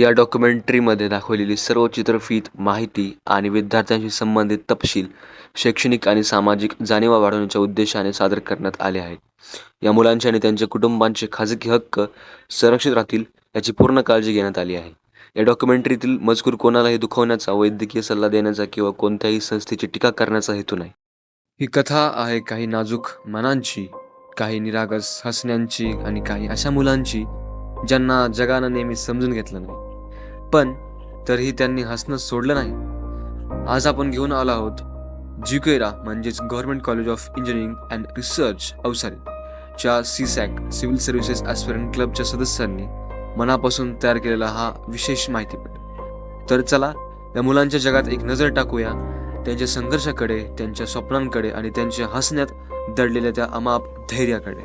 या डॉक्युमेंटरीमध्ये दाखवलेली सर्व चित्रफित माहिती आणि विद्यार्थ्यांशी संबंधित तपशील शैक्षणिक आणि सामाजिक जाणीवा वाढवण्याच्या उद्देशाने सादर करण्यात आले आहेत. या मुलांचे आणि त्यांच्या कुटुंबांचे खाजगी हक्क संरक्षित राहतील याची पूर्ण काळजी घेण्यात आली आहे. या डॉक्युमेंटरीतील मजकूर कोणालाही दुखवण्याचा वैद्यकीय सल्ला देण्याचा किंवा कोणत्याही संस्थेची टीका करण्याचा हेतू नाही. ही कथा आहे काही नाजूक मनांची काही निरागस हसण्यांची आणि काही अशा मुलांची ज्यांना जगानं नेहमी समजून घेतलं नाही. पण तरीही त्यांनी हसणं सोडलं नाही. आज आपण घेऊन आलो आहोत जिकेरा म्हणजेच government college of engineering and research Avsari च्या C SAC civil services aspirant क्लबच्या सदस्यांनी मनापासून तयार केलेला हा विशेष माहितीपट. तर चला या मुलांच्या जगात एक नजर टाकूया. त्यांच्या संघर्षाकडे त्यांच्या स्वप्नांकडे आणि त्यांच्या हसण्यात दडलेल्या त्या अमाप धैर्याकडे.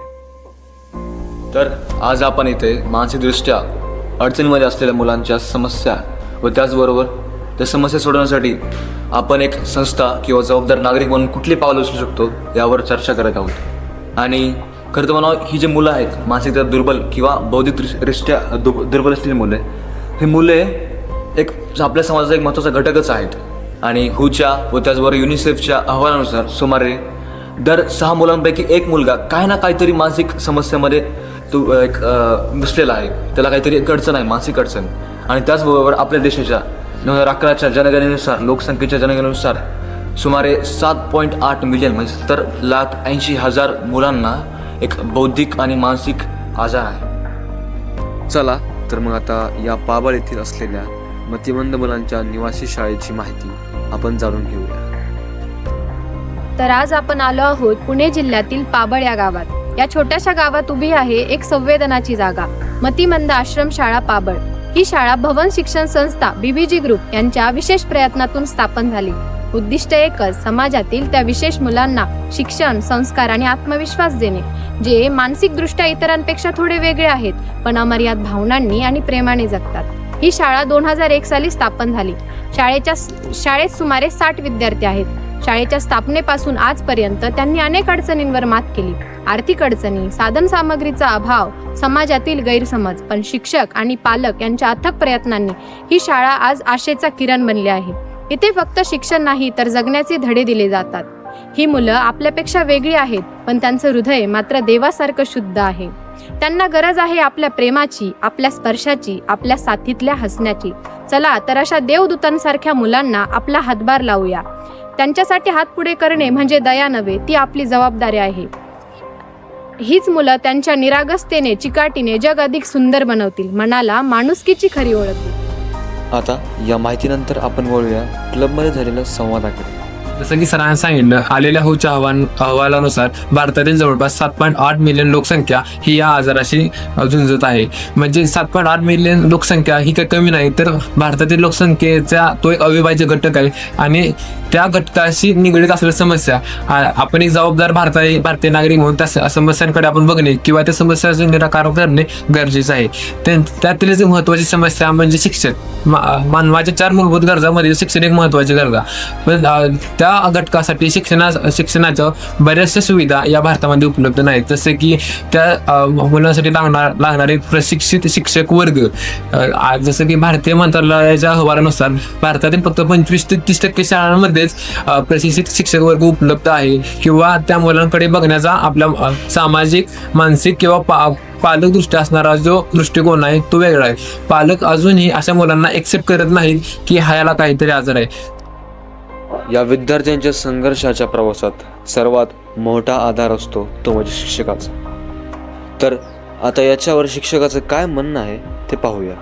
तर आज आपण इथे मानसिकदृष्ट्या अडचणीमध्ये असलेल्या मुलांच्या समस्या व त्याचबरोबर त्या समस्या सोडवण्यासाठी आपण एक संस्था किंवा जबाबदार नागरिक म्हणून कुठली पावलं उचलू शकतो यावर चर्चा करत आहोत. आणि खरं तर मला ही जी मुलं आहेत मानसिकता दुर्बल किंवा बौद्धिकदृष्ट्या दु- दुर्बल असलेली मुले ही मुले एक आपल्या समाजाचा एक महत्त्वाचा घटकच आहेत. आणि हुच्या व त्याचबरोबर युनिसेफच्या अहवालानुसार सुमारे दर सहा मुलांपैकी एक मुलगा काय ना काहीतरी मानसिक समस्येमध्ये तो एक बसलेला घुसलेला आहे. त्याला काहीतरी एक अडचण आहे मानसिक अडचण. आणि त्याचबरोबर आपल्या देशाच्या दोन हजार अकराच्या जनगणनेनुसार लोकसंख्येच्या जनगणनेनुसार सुमारे सात पॉईंट आठ मिलियन म्हणजे सत्तर लाख ऐंशी हजार मुलांना एक बौद्धिक आणि मानसिक आजार आहे. चला तर मग आता या पाबळ येथील असलेल्या मतिमंद मुलांच्या निवासी शाळेची माहिती आपण जाणून घेऊया. तर आज आपण आलो आहोत पुणे जिल्ह्यातील पाबळ या गावात. या छोट्याशा गावात उभी आहे एक संवेदनाची जागा. मतिमंद आश्रम शाळा पाबळ. ही शाळा भवन शिक्षण संस्था बीबीजी ग्रुप यांच्या विशेष प्रयत्नातून स्थापन झाली. उद्दिष्ट एकच समाजातील त्या विशेष मुलांना शिक्षण संस्कार आणि आत्मविश्वास देणे जे मानसिकदृष्ट्या इतरांपेक्षा थोडे वेगळे आहेत पण अमर्याद भावनांनी आणि प्रेमाने जगतात. ही शाळा दोन हजार एक साली स्थापन झाली. शाळेच्या शाळेत सुमारे साठ विद्यार्थी आहेत. शाळेच्या स्थापनेपासून आजपर्यंत त्यांनी अनेक अडचणींवर मात केली. आर्थिक अडचणी साधन सामग्रीचा अभाव समाजातील गैरसमज पण शिक्षक आणि पालक यांच्या अथक प्रयत्नांनी ही शाळा आज आशेचा किरण बनली आहे. इथे फक्त शिक्षण नाही तर जगण्याचे धडे दिले जातात. ही मुलं आपल्यापेक्षा वेगळी आहेत पण त्यांचं हृदय मात्र देवासारखं शुद्ध आहे. त्यांना गरज आहे आपल्या प्रेमाची आपल्या स्पर्शाची आपल्या साथीतल्या हसण्याची. चला तर अशा देवदूतांसारख्या मुलांना आपला हातभार लावूया. त्यांच्यासाठी हात पुढे करणे म्हणजे दया नव्हे ती आपली जबाबदारी आहे. हीच मुलं त्यांच्या निरागसतेने चिकाटीने जग अधिक सुंदर बनवतील मनाला माणुसकीची खरी ओळखतील आता या माहितीनंतर आपण बोलूया क्लबमध्ये झालेल्या संवादाकडे. जसं की सरांनी सांगितलं आलेल्या होच्या अहवान अहवालानुसार भारतातील जवळपास सात पॉईंट आठ मिलियन लोकसंख्या ही या आजाराशी झुंजत आहे. म्हणजे सात पॉईंट आठ मिलियन लोकसंख्या ही काही कमी नाही तर भारतातील लोकसंख्येचा तो एक अविभाज्य घटक आहे आणि त्या घटकाशी निगडीत असलेल्या समस्या आपण एक जबाबदार भारताई भारतीय नागरिक म्हणून त्या समस्यांकडे आपण बघणे किंवा त्या समस्याचे निराकरण करणे गरजेचं आहे. त्या- त्यातीलच एक महत्वाची समस्या म्हणजे शिक्षण. मा- मानवाच्या चार मूलभूत गरजामध्ये शिक्षण एक महत्वाची गरजा. पण त्या घटकासाठी शिक्षणा शिक्षणाच्या बऱ्याचशा सुविधा या भारतामध्ये उपलब्ध नाहीत. जसे की त्या मुलांसाठी लागणार लागणारे प्रशिक्षित शिक्षक वर्ग जसं की भारतीय मंत्रालयाच्या अहवालानुसार भारतातील फक्त पंचवीस ते तीस टक्के शाळांमध्येच प्रशिक्षित शिक्षक वर्ग उपलब्ध आहे. किंवा त्या मुलांकडे बघण्याचा आपल्या सामाजिक मानसिक किंवा पा पालकदृष्ट्या असणारा जो दृष्टिकोन आहे तो वेगळा आहे. पालक अजूनही अशा मुलांना एक्सेप्ट करत नाहीत की ह्याला काहीतरी आजार आहे. या विद्यार्थ्यांच्या संघर्षाच्या प्रवासात सर्वात मोठा आधार असतो तो म्हणजे शिक्षकाचा. तर आता याच्यावर शिक्षकाचं काय म्हणणं आहे ते पाहूया.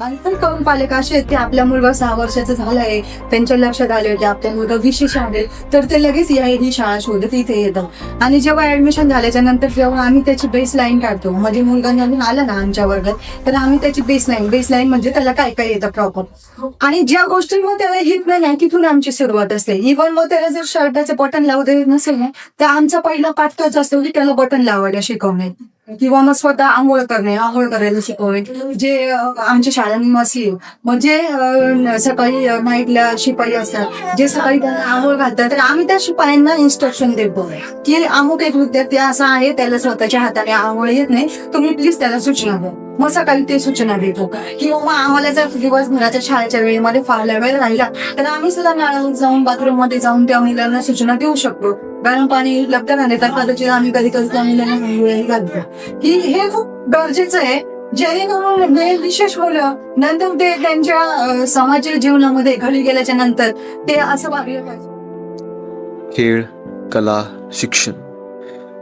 आणि पण करून पालक असे आहेत की आपला मुलगा सहा वर्षाचा झालाय. त्यांच्या लक्षात आले की आपला मुलगा विशेष आहे. तर ते लगेच या ही शाळा शोधत इथे येतं आणि जेव्हा ऍडमिशन झाल्याच्यानंतर जेव्हा आम्ही त्याची बेस लाईन काढतो म्हणजे मुलगा नवीन आला ना आमच्या वर्गात तर आम्ही त्याची बेस लाईन बेस लाईन म्हणजे त्याला काय काय येतं प्रॉपर आणि ज्या गोष्टींवर त्याला येत नाही ना तिथून आमची सुरुवात असते. इव्हन मग त्याला जर शर्टाचं बटन लावू देत नसेल ना तर आमचा पहिला पाठ तोच असतो की त्याला बटन लावायला शिकवणे. किंवा मग स्वतः आंघोळ करणे आंघोळ करायला शिकवणे. जे आमच्या शाळांनी म्हणजे सकाळी नाईटला शिपाई असतात. जे सकाळी त्यांना आंघोळ घालतात तर आम्ही त्या शिपायांना इन्स्ट्रक्शन देतो. की अमुक एक विद्यार्थी असा आहे त्याला स्वतःच्या हाताने आंघोळ येत नाही. तुम्ही प्लीज त्याला सूचना द्या. मग सकाळी ते सूचना देतो. किंवा मग आम्हाला जर दिवसभराच्या शाळेच्या वेळेमध्ये फार वेळ राहिला तर आम्ही सुद्धा नळावर जाऊन बाथरूममध्ये जाऊन त्या महिलांना सूचना देऊ शकतो. गरम पाणी उपलब्ध झाले तर कदाचित आम्ही कधी कधी त्या महिलांना वेळही घालतो. की हे खूप गरजेचं आहे. जेणेकरून हे विशेष मुलं नंतर ते त्यांच्या समाजाच्या जीवनामध्ये घडी गेल्याच्यानंतर ते असं वागलं पाहिजे. खेळ कला शिक्षण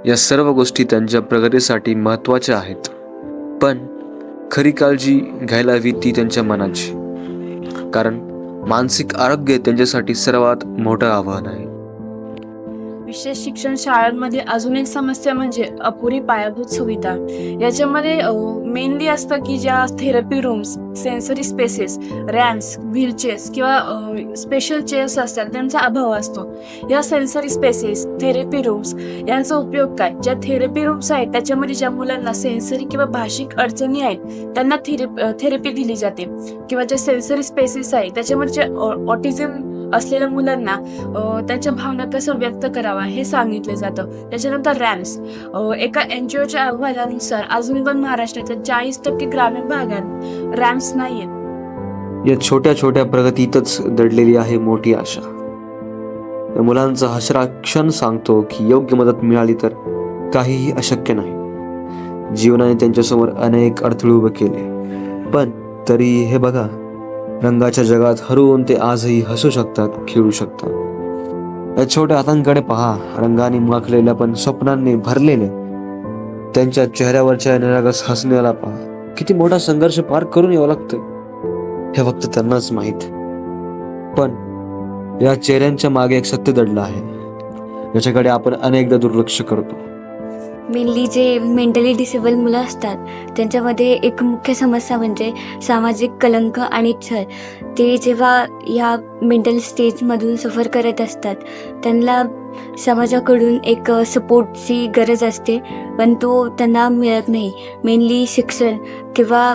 या सर्व गोष्टी त्यांच्या प्रगतीसाठी महत्त्वाच्या आहेत. पण खरी काळजी घ्यायला हवी ती त्यांच्या मनाची. कारण मानसिक आरोग्य त्यांच्यासाठी सर्वात मोठं आव्हान आहे. विशेष शिक्षण शाळांमध्ये अजून एक समस्या म्हणजे अपुरी पायाभूत सुविधा. याच्यामध्ये मेनली असतं की ज्या therapy rooms sensory spaces ramps wheelchairs किंवा स्पेशल चेअर्स असतात त्यांचा अभाव असतो. या सेन्सरी स्पेसेस थेरपी रूम्स यांचा उपयोग काय? ज्या थेरपी रूम्स आहेत त्याच्यामध्ये ज्या मुलांना सेन्सरी किंवा भाषिक अडचणी आहेत त्यांना थेरपी थेरपी दिली जाते. किंवा ज्या सेन्सरी स्पेसेस आहेत त्याच्यामध्ये जे ऑटिझम असलेल्या मुलांना त्यांच्या भावना कसं व्यक्त करावा हे सांगितलं जातं. त्याच्यानंतर रॅम्स. एका एन जी ओच्या अहवालानुसार अजून पण महाराष्ट्राच्या चाळीस टक्के ग्रामीण भागात रॅम्स नाही आहेत या छोट्या छोट्या प्रगतीतच दडलेली आहे मोठी आशा. या मुलांचा हसरा क्षण सांगतो की योग्य मदत मिळाली तर काहीही अशक्य नाही. जीवनाने त्यांच्यासमोर अनेक अडथळे उभे केले. पण तरी हे बघा रंगाच्या जगात हरवून ते आजही हसू शकतात खेळू शकतात. या छोट्या हातांकडे पहा रंगाने माखलेल्या पण स्वप्नांनी भरलेले. त्यांच्या चेहऱ्यावरच्या निरागस हसण्याला पहा. किती मोठा संघर्ष पार करून यावं लागतं हे फक्त त्यांनाच माहीत. पण या चेहऱ्यांच्या मागे एक सत्य दडलं आहे. याच्याकडे आपण अनेकदा दुर्लक्ष करतो. मेनली जे मेंटली डिसेबल मुलं असतात त्यांच्यामध्ये एक मुख्य समस्या म्हणजे सामाजिक कलंक आणि छळ. ते जेव्हा या मेंटल स्टेजमधून सफर करत असतात त्यांना समाजाकडून एक सपोर्टची गरज असते पण तो त्यांना मिळत नाही. मेनली शिक्षण किंवा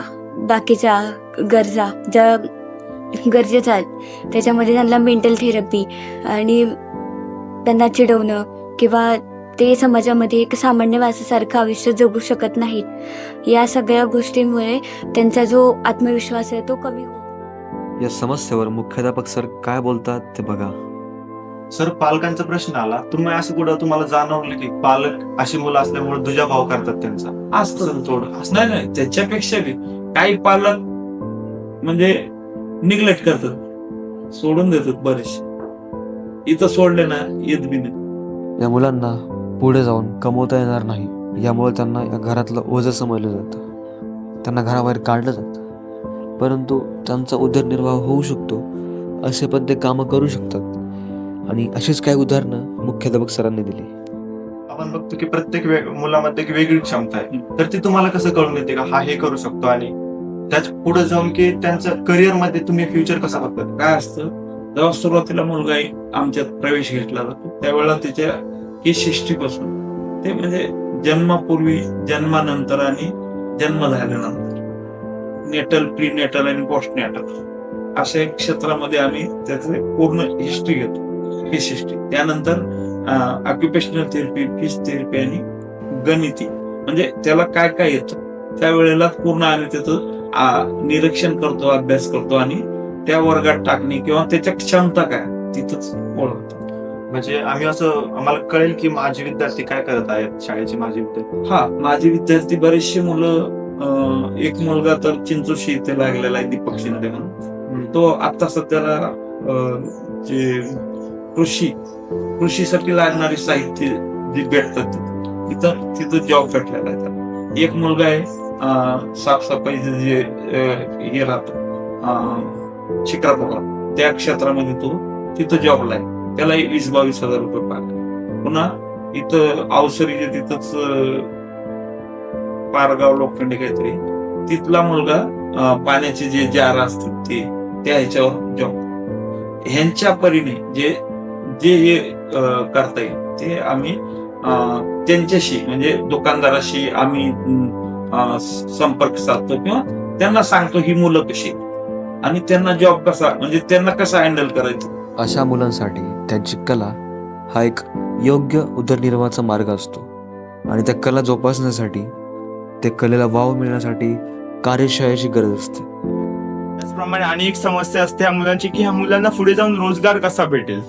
बाकीच्या गरजा ज्या गरजेच्या आहेत त्याच्यामध्ये त्यांना मेंटल थेरपी आणि त्यांना चिडवणं किंवा ते समाजामध्ये एक सामान्य माणसासारखं आयुष्य जगू शकत नाहीत. या सगळ्या गोष्टींमुळे त्यांचा जो आत्मविश्वास आहे तो कमी होतो. या समस्येवर मुख्याध्यापक सर काय बोलतात ते बघा. सर पालकांचा प्रश्न आला. तुम्ही असं कुठं तुम्हाला जाणवलं की पालक अशी मुलं असल्यामुळे दुजाभाव करतात त्यांचा? असतं. थोडं असं नाही नाही त्याच्यापेक्षा बी काही पालक म्हणजे निग्लेक्ट करतात. सोडून देतात बरेचसे. इथं सोडले ना येत बी नाही. या मुलांना पुढे जाऊन कमवता येणार नाही. यामुळे त्यांना या घरातलं ओझं समजलं जातं. त्यांना घराबाहेर काढलं जातं. परंतु त्यांचा उदरनिर्वाह होऊ शकतो असे पण ते कामं करू शकतात. आणि अशीच काही उदाहरणं मुख्याध्यापक सरांनी दिली. आपण बघतो की प्रत्येक मुलामध्ये एक वेगळी क्षमता आहे. तर ती तुम्हाला कसं कळून येते का हा हे करू शकतो आणि त्याच पुढे जाऊन की त्यांचं करिअरमध्ये तुम्ही फ्युचर कसं बघतात काय असतं जेव्हा सुरुवातीला मुलगा आमच्यात प्रवेश घेतला जातो त्यावेळेला त्याच्या ही सृष्टीपासून. ते म्हणजे जन्मापूर्वी जन्मानंतर आणि जन्म झाल्यानंतर. नेटल प्री नेटल आणि पोस्ट नेटल अशा क्षेत्रामध्ये आम्ही त्याचे पूर्ण हिस्ट्री घेतो. केस हिस्ट्री त्यानंतर ऑक्युपेशनल थेरपी फिजिओथेरपी आणि गणिती. म्हणजे त्याला काय काय येतं? त्यावेळेला पूर्ण आम्ही त्याचं निरीक्षण करतो अभ्यास करतो आणि त्या वर्गात टाकणे किंवा त्याच्या क्षमता काय? तिथंच ओळखतो. म्हणजे आम्ही असं आम्हाला कळेल की माझे विद्यार्थी काय करत आहेत शाळेचे माझे विद्यार्थी. हा माझे विद्यार्थी बरेचसे मुलं एक मुलगा तर चिंचोशी इथे लागलेला आहे दीपक शिंदे म्हणून तो आता सध्याला जे कृषी कृषीसाठी लागणारे साहित्य जे भेटतात तिथं तिथं जॉब भेटलेला आहे त्याला. एक मुलगा आहे अं, साफसफाईचं जे हे राहतं शिक्रापूरला त्या क्षेत्रामध्ये तो तिथं जॉबला आहे. त्यालाही वीस बावीस हजार रुपये पगार पुन्हा इथं अवसरीचे तिथंच पारगाव लोखंडे काहीतरी तिथला मुलगा पाण्याचे जे जार असतात ते त्या ह्याच्यावर जॉब ह्यांच्या परीने जे जे हे करता येईल ते आम्ही अं, त्यांच्याशी म्हणजे दुकानदाराशी आम्ही अं, संपर्क साधतो किंवा त्यांना सांगतो ही मुलं कशी आणि त्यांना जॉब कसा म्हणजे त्यांना कसा हँडल करायचं? अशा मुलांसाठी त्यांची कला हा एक योग्य उदरनिर्वाहाचा मार्ग असतो. आणि त्या कला जोपासण्यासाठी त्या कलेला वाव मिळण्यासाठी कार्यशाळेची गरज असते. त्याचप्रमाणे आणि एक समस्या असते या मुलांची की ह्या मुलांना पुढे जाऊन रोजगार कसा भेटेल?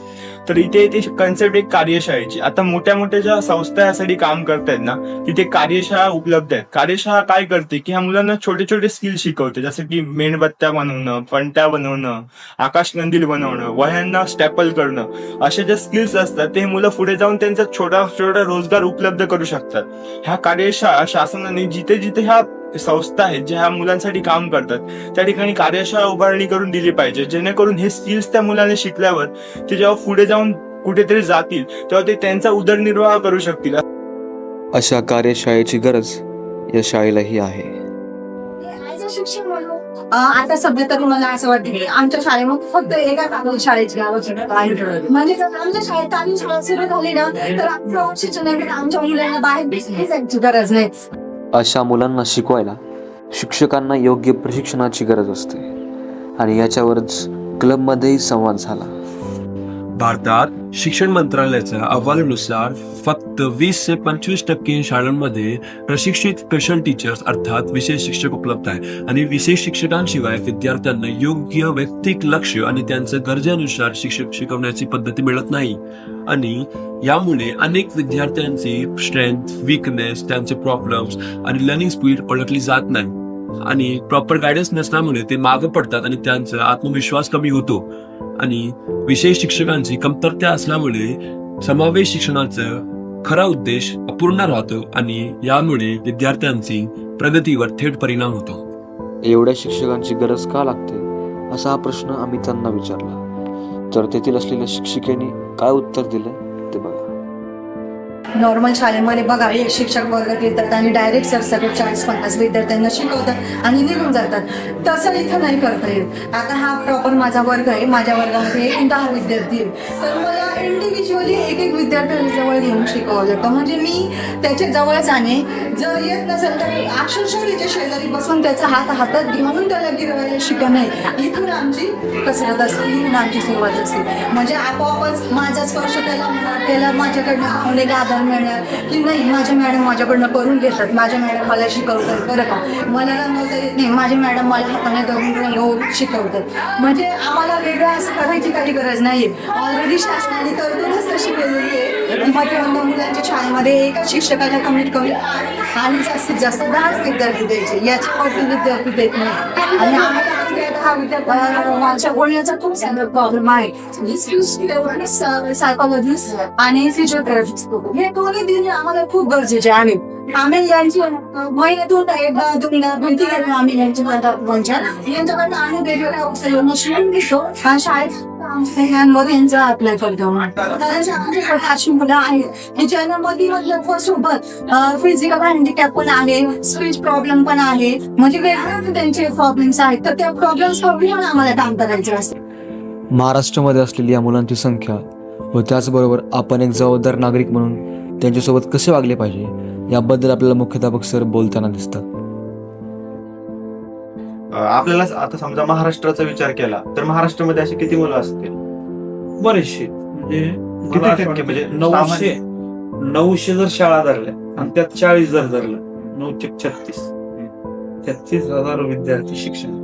तर इथे ते कन्सेप्ट एक कार्यशाळेची. आता मोठ्या मोठ्या ज्या संस्था यासाठी काम करतायत ना तिथे कार्यशाळा उपलब्ध आहेत. कार्यशाळा काय करते की ह्या मुलांना छोटे छोटे स्किल शिकवते. जसं की मेणबत्त्या बनवणं पणत्या बनवणं आकाशकंदील बनवणं वह्यांना स्टॅपल करणं. असे जे स्किल्स असतात ते मुलं पुढे जाऊन त्यांचा छोटा छोटा रोजगार उपलब्ध करू शकतात. ह्या कार्यशाळा शासनाने जिथे जिथे ह्या संस्था आहेत ज्या ह्या मुलांसाठी काम करतात. त्या ठिकाणी कार्यशाळा उभारणी करून दिली पाहिजे जेणेकरून हे स्किल्स त्या मुलाने शिकल्यावर ते जेव्हा पुढे जाऊन कुठेतरी जातील तेव्हा ते त्यांचा उदरनिर्वाह करू शकतील. अशा कार्यशाळेची गरज या शाळेलाही आहे. शिक्षक म्हणून आता सध्या तरी मला असं वाटतं की आमच्या शाळेमध्ये फक्त एका शाळेची म्हणजे जर आमच्या शाळेत आम्ही शाळा सुरू झाली ना तर आमच्या शिक्षणाकडे आमच्या मुलांना बाहेर जायची गरज नाही. अशा मुलांना शिकवायला शिक्षकांना योग्य प्रशिक्षणाची गरज असते. आणि याच्यावरच क्लबमध्येही संवाद झाला. भारतात शिक्षण मंत्रालयाच्या अहवालानुसार फक्त वीस ते पंचवीस टक्के शाळांमध्ये प्रशिक्षित स्पेशल टीचर्स अर्थात विशेष शिक्षक उपलब्ध आहे आणि विशेष शिक्षकांशिवाय विद्यार्थ्यांना योग्य वैयक्तिक लक्ष आणि त्यांच्या गरजेनुसार शिक्षक शिकवण्याची पद्धती मिळत नाही. आणि यामुळे अनेक विद्यार्थ्यांची स्ट्रेंथ वीकनेस त्यांचे प्रॉब्लेम्स आणि लर्निंग स्पीड ओळखली जात नाही. आणि प्रॉपर गायडन्स नसल्यामुळे ते मागं पडतात आणि त्यांचा आत्मविश्वास कमी होतो. आणि विशेष शिक्षकांची कमतरता असल्यामुळे समावेश शिक्षणाचं खरा उद्देश अपूर्ण राहतो आणि यामुळे विद्यार्थ्यांची प्रगतीवर थेट परिणाम होतो. एवढ्या शिक्षकांची गरज का लागते? असा हा प्रश्न आम्ही त्यांना विचारला. तर तेथील असलेल्या शिक्षिकेने काय उत्तर दिलं? नॉर्मल शाळेमध्ये बघा एक शिक्षक वर्गात येतात आणि डायरेक्ट सरसकट चाळीस पन्नास विद्यार्थ्यांना शिकवतात आणि निघून जातात. तसं इथं नाही करता येत. आता हा प्रॉपर माझा वर्ग आहे. माझ्या वर्गामध्ये एक दहा विद्यार्थी आहेत. तर मला इंडिव्हिज्युअली एक एक विद्यार्थ्यांना जवळ घेऊन शिकवावं लागतं. म्हणजे मी त्याच्याजवळ जाणे जर येत नसेल तर अक्षरशः त्याच्या शेजारी बसून त्याचा हात हातात घेऊन त्याला गिरवायला शिकवणे इथून आमची कसरत असते. इथून आमची सुरुवात असते. म्हणजे आपोआपच माझा स्पर्श त्याला त्याला माझ्याकडनं भावनेला आधार मिळणार की नाही माझ्या मॅडम माझ्याकडनं करून घेतात माझ्या मॅडम मला शिकवतात बरं का मला येत नाही माझे मॅडम मला हाताने धरून रंगवून शिकवतात म्हणजे आम्हाला वेगळं असं करायची काही गरज नाही ऑलरेडी शासनाने तरतूदच तशी केलेली आहे मध्यमंद मुलांच्या शाळेमध्ये एका शिक्षकाला कमीत कमी आणि जास्तीत जास्त दहाच विद्यार्थी द्यायचे याच्यावरती विद्यार्थी देत नाही आणि आम्हाला विद्यार्थ्यांना माझ्या बोलण्याचा खूप सारा प्रॉब्लेम आहे सायकोलॉजिस्ट आणि फिजिओथेरपिस्ट हे दोन्ही दिन आम्हाला खूप गरजेचे आहे आम्ही यांची महिन्यातून एकदा दोनदा भेटी आम्ही यांच्याकडनं यांच्याकडनं आम्ही वेगवेगळ्या उपयोजना शिवून घेतो हा शाळेत मध्ये अप्लाय करतो अशी मुलं आहेत की ज्यांना सोबत फिजिकल हँडिकॅप पण आहे स्पीच प्रॉब्लेम पण आहे म्हणजे वेगवेगळे त्यांचे प्रॉब्लेम्स आहेत तर त्या प्रॉब्लेम्स पण आम्हाला काम करायचं असतं महाराष्ट्रामध्ये असलेली या मुलांची संख्या व त्याचबरोबर आपण एक जबाबदार नागरिक म्हणून त्यांच्यासोबत कसे वागले पाहिजे याबद्दल आपल्याला मुख्याध्यापक सर बोलताना दिसतात. आपल्याला आता समजा महाराष्ट्राचा विचार केला तर महाराष्ट्रामध्ये अशी किती मुलं असतील? बरेचसे म्हणजे किती टक्के? म्हणजे नऊशे नऊशे जर शाळा धरल्या आणि त्यात चाळीस जर धरलं नऊशे छत्तीस. छत्तीस हजार विद्यार्थी शिक्षण.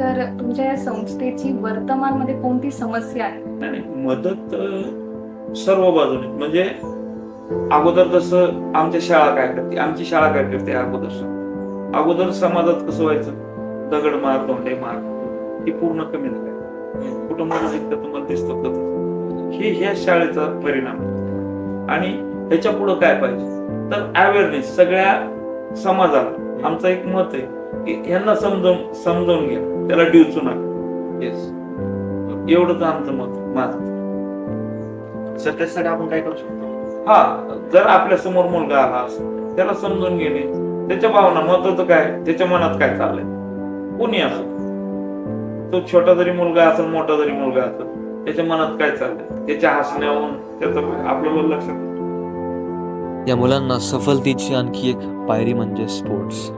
तर तुमच्या या संस्थेची वर्तमानमध्ये कोणती समस्या आहे? मदत सर्व बाजूने. म्हणजे अगोदर जसं आमच्या शाळा काय करते आमची शाळा काय करते अगोदर? अगोदर समाजात कसं व्हायचं? दगड मार दोंडे मार ही पूर्ण कमी झालं. कुटुंबाला तुम्हाला दिसतं तसं. हे ह्या शाळेचा परिणाम. आणि ह्याच्या पुढं काय पाहिजे? तर अवेअरनेस सगळ्या समाजाला. आमचं एक मत आहे की ह्यांना समजावून समजावून घ्या. त्याला डिवचू नका. येस एवढंच आमचं मत माझं. सर आपण काय करू शकतो? हा जर आपल्यासमोर मुलगा आला असेल त्याला समजून घेणे. त्याच्या भावना महत्वाचं काय? त्याच्या मनात काय चाललंय? कोणी असो. तो छोटा जरी मुलगा असेल मोठा जरी मुलगा असेल त्याच्या मनात काय चाललंय? त्याच्या हसण्याहून त्याचं आपल्याला लक्षात या मुलांना सफलतेची आणखी एक पायरी म्हणजे स्पोर्ट्स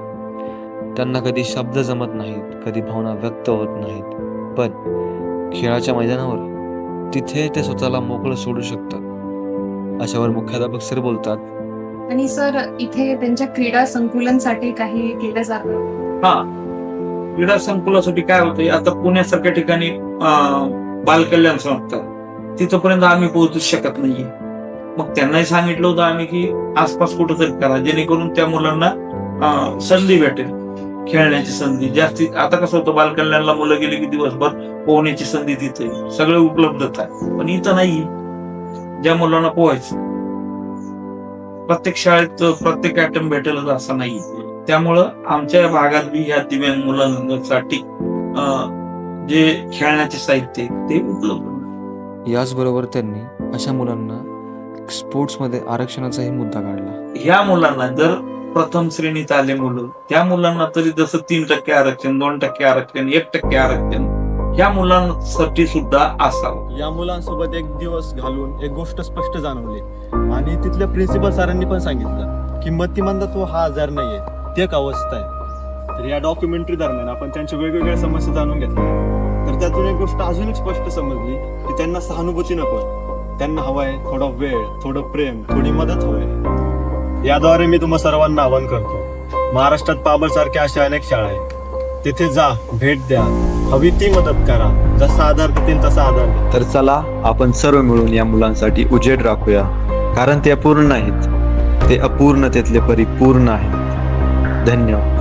त्यांना कधी शब्द जमत नाहीत कधी भावना व्यक्त होत नाहीत. पण खेळाच्या मैदानावर तिथे ते स्वतःला मोकळं सोडू शकतात. अशावर मुख्याध्यापक सर बोलतात आणि सर इथे त्यांच्या क्रीडा संकुलनसाठी काही केलं जातं हा. क्रीडा संकुलासाठी काय होतंय आता पुण्यासारख्या ठिकाणी बालकल्याण संस्था तिथपर्यंत आम्ही पोहोचूच शकत नाहीये. मग त्यांनाही सांगितलं होतं आम्ही की आसपास कुठंतरी करा जेणेकरून त्या मुलांना संधी भेटेल खेळण्याची संधी. जास्तीत आता कसं होतं बालकल्याणला मुलं गेली की दिवसभर पोहण्याची संधी तिथे सगळे उपलब्धता पण इथं नाहीये. ज्या मुलांना पोहायचं प्रत्येक शाळेत प्रत्येक आयटम भेटेलच असं नाही त्यामुळं आमच्या भागात बी ह्या दिव्यांग मुलांसाठी जे खेळण्याचे साहित्य ते उपलब्ध. याचबरोबर त्यांनी अशा मुलांना स्पोर्ट्समध्ये आरक्षणाचाही मुद्दा काढला ह्या मुलांना जर प्रथम श्रेणीत आले मुलं त्या मुलांना तरी जसं तीन टक्के आरक्षण दोन टक्के आरक्षण एक टक्के आरक्षण ह्या मुलांसाठी सुद्धा असावं. या मुलांसोबत एक दिवस घालून एक गोष्ट स्पष्ट जाणवली. आणि तिथल्या प्रिन्सिपल सरांनी पण सांगितलं की मतिमंदत्व हा आजार नाहीये ती एक अवस्था आहे. तर या डॉक्युमेंटरी दरम्यान आपण त्यांच्या वेगवेगळ्या समस्या जाणून घेतल्या. तर त्यातून एक गोष्ट अजून एक स्पष्ट समजली की त्यांना सहानुभूती नको त्यांना हवाय थोडा वेळ थोडं प्रेम थोडी मदत हवंय. याद्वारे मी तुम्हा सर्वांना आवाहन करतो महाराष्ट्रात पाबळ सारख्या अशा अनेक शाळा आहेत. तिथे जा भेट द्या. हवी ती मदत करा. जसा आधार देतील तसा आधार द्या तर चला आपण सर्व मिळून या मुलांसाठी उजेड राखूया. कारण ते अपूर्ण नाहीत ते अपूर्णतेतले परिपूर्ण आहेत. धन्यवाद.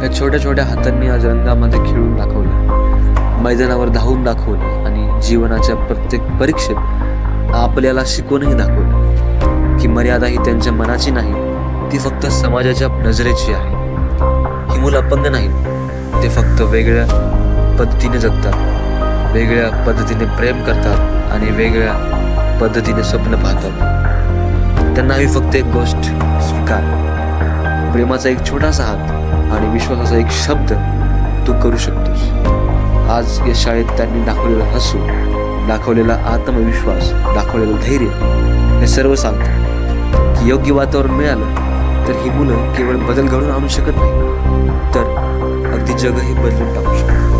त्या छोट्या छोट्या हातांनी आज रंगामध्ये खेळून दाखवलं. मैदानावर धावून दाखवलं आणि जीवनाच्या प्रत्येक परीक्षेत आपल्याला शिकवूनही दाखवलं की मर्यादा ही त्यांच्या मनाची नाही ती फक्त समाजाच्या नजरेची आहे. ही मुलं अपंग नाहीत. ते फक्त वेगळ्या पद्धतीने जगतात. वेगळ्या पद्धतीने प्रेम करतात आणि वेगळ्या पद्धतीने स्वप्न पाहतात. त्यांना हवी फक्त एक गोष्ट स्वीकार. प्रेमाचा एक छोटासा हात आणि विश्वासाचा एक शब्द तू करू शकतोस. आज या शाळेत त्यांनी दाखवलेला हसू दाखवलेला आत्मविश्वास दाखवलेलं धैर्य हे सर्व सांगतात की योग्य वातावरण मिळालं तर ही मुलं केवळ बदल घडून आणू शकत नाही. तर अगदी जगही बदलून टाकू शकतात.